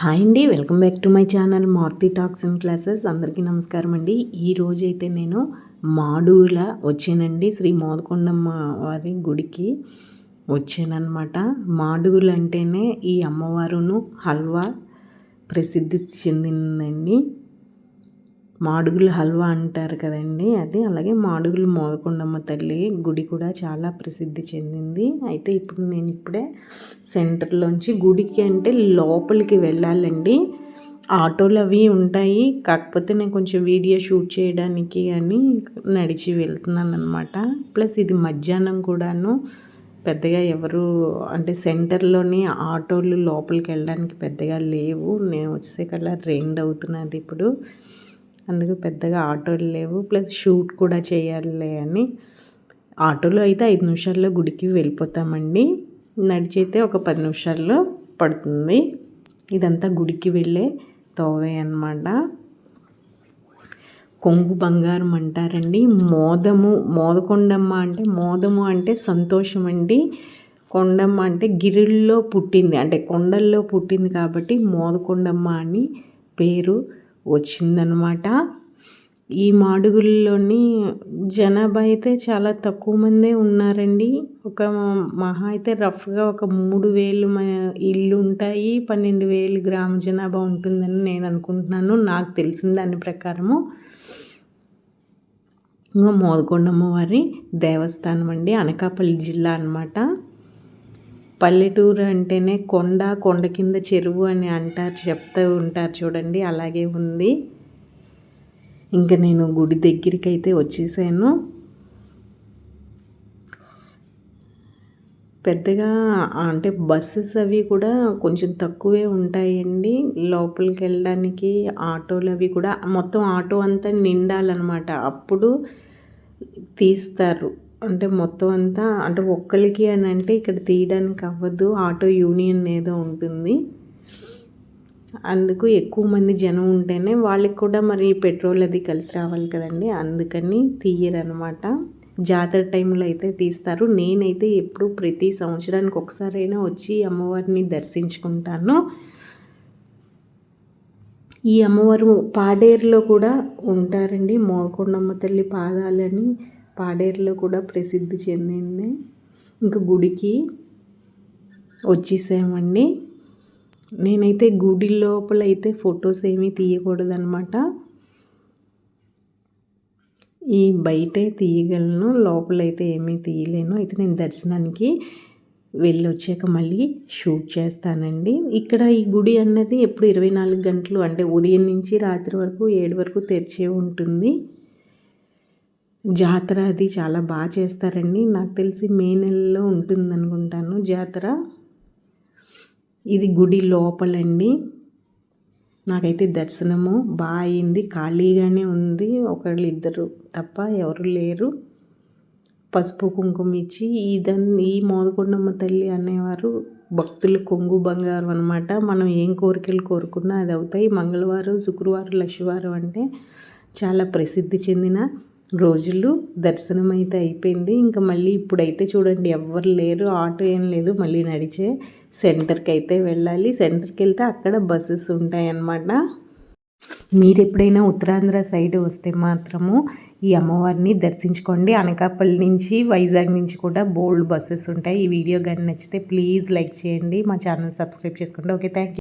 Hi అండి welcome back to my channel Maruthi talks and classes. అందరికీ నమస్కారం అండి. ఈరోజు అయితే నేను మాడుగుల వచ్చానండి. శ్రీ మోదకొండమ్మ వారి గుడికి వచ్చానమాట మాడుగులు అంటేనే ఈ అమ్మవారును హల్వా ప్రసిద్ధి చెందిందండి. మాడుగుల హల్వా అంటారు కదండి అది. అలాగే మాడుగులు మోదకొండమ్మ తల్లి గుడి కూడా చాలా ప్రసిద్ధి చెందింది. అయితే ఇప్పుడు నేను ఇప్పుడే సెంటర్లోంచి గుడికి అంటే లోపలికి వెళ్ళాలండి. ఆటోలు అవి ఉంటాయి. కాకపోతే నేను కొంచెం వీడియో షూట్ చేయడానికి అని నడిచి వెళ్తున్నాను అనమాట ప్లస్ ఇది మధ్యాహ్నం కూడాను పెద్దగా ఎవరు అంటే సెంటర్లోని ఆటోలు లోపలికి వెళ్ళడానికి పెద్దగా లేవు. నేను వచ్చే కల్లా రెండ్ అవుతున్నది ఇప్పుడు. అందుకు పెద్దగా ఆటోలు లేవు. ప్లస్ షూట్ కూడా చేయాలి అని. ఆటోలో అయితే ఐదు నిమిషాల్లో గుడికి వెళ్ళిపోతామండి. నడిచైతే ఒక పది నిమిషాల్లో పడుతుంది. ఇదంతా గుడికి వెళ్ళే తోవే అనమాట కొంగు బంగారం అంటారండి. మోదము మోదకొండమ్మ అంటే మోదము అంటే సంతోషం అండి. కొండమ్మ అంటే గిరిల్లో పుట్టింది. అంటే కొండల్లో పుట్టింది కాబట్టి మోదకొండమ్మ అని పేరు వచ్చిందనమాట. ఈ మాడుగుల్లోని జనాభా అయితే చాలా తక్కువ మందే ఉన్నారండి. ఒక మహా అయితే రఫ్గా ఒక మూడు వేలు ఇల్లు ఉంటాయి పన్నెండు వేలు గ్రామ జనాభా ఉంటుందని నేను అనుకుంటున్నాను. నాకు తెలిసిన దాని ప్రకారము. ఇంకా మోదకొండమ్మ వారి దేవస్థానం అండి అనకాపల్లి జిల్లా అనమాట పల్లెటూరు అంటేనే కొండ కొండ కింద చెరువు అని అంటారు చెప్తూ ఉంటారు చూడండి అలాగే ఉంది. ఇంకా నేను గుడి దగ్గరికి అయితే వచ్చేసాను. పెద్దగా అంటే బస్సెస్ అవి కూడా కొంచెం తక్కువే ఉంటాయండి. లోపలికి వెళ్ళడానికి ఆటోలు అవి కూడా మొత్తం ఆటో అంతా నిండాలన్నమాట. అప్పుడు తీస్తారు. అంటే మొత్తం అంతా అంటే ఒక్కరికి అని అంటే ఇక్కడ తీయడానికి అవ్వదు. ఆటో యూనియన్ ఏదో ఉంటుంది. అందుకు ఎక్కువ మంది జనం ఉంటేనే వాళ్ళకి కూడా మరి పెట్రోల్ అది కలిసి రావాలి కదండి. అందుకని తీయరనమాట జాతర టైంలో అయితే తీస్తారు. నేనైతే ఎప్పుడు ప్రతి సంవత్సరానికి ఒకసారైనా వచ్చి అమ్మవారిని దర్శించుకుంటాను. ఈ అమ్మవారు పాడేరులో కూడా ఉంటారండి. మోకొండమ్మ తల్లి పాదాలని పాడేరులో కూడా ప్రసిద్ధి చెందింది. ఇంకా గుడికి వచ్చేసామండి. నేనైతే గుడి లోపల అయితే ఫొటోస్ ఏమీ తీయకూడదనమాట ఈ బయటే తీయగలను లోపలైతే ఏమీ తీయలేను. అయితే నేను దర్శనానికి వెళ్ళి వచ్చాక మళ్ళీ షూట్ చేస్తానండి. ఇక్కడ ఈ గుడి అన్నది ఎప్పుడు ఇరవై నాలుగు గంటలు అంటే ఉదయం నుంచి రాత్రి వరకు ఏడు వరకు తెరిచే ఉంటుంది. జాతర అది చాలా బాగా చేస్తారండి. నాకు తెలిసి మే నెలలో ఉంటుంది అనుకుంటాను జాతర. ఇది గుడి లోపలండి. నాకైతే దర్శనము బాగా అయింది. ఖాళీగానే ఉంది. ఒకళ్ళు ఇద్దరు తప్ప ఎవరు లేరు. పసుపు కుంకుమ ఇచ్చి ఇదన్నీ ఈ మోదకొండమ్మ తల్లి అనేవారు భక్తులు కొంగు బంగారం అనమాట మనం ఏం కోరికలు కోరుకున్నా అది అవుతాయి. మంగళవారం శుక్రవారం లక్షవారం అంటే చాలా ప్రసిద్ధి చెందిన రోజులు దర్శనం అయితే అయిపోయింది. ఇంకా మళ్ళీ ఇప్పుడైతే చూడండి ఎవ్వరు లేరు ఆటో ఏం లేదు. మళ్ళీ నడిచే సెంటర్కి అయితే వెళ్ళాలి. సెంటర్కి వెళ్తే అక్కడ బస్సెస్ ఉంటాయన్నమాట. మీరు ఎప్పుడైనా ఉత్తరాంధ్ర సైడ్ వస్తే మాత్రము ఈ అమ్మవారిని దర్శించుకోండి. అనకాపల్లి నుంచి వైజాగ్ నుంచి కూడా బోల్డ్ బస్సెస్ ఉంటాయి. ఈ వీడియో కానీ నచ్చితే ప్లీజ్ లైక్ చేయండి. మా ఛానల్ సబ్స్క్రైబ్ చేసుకోండి. Okay thank you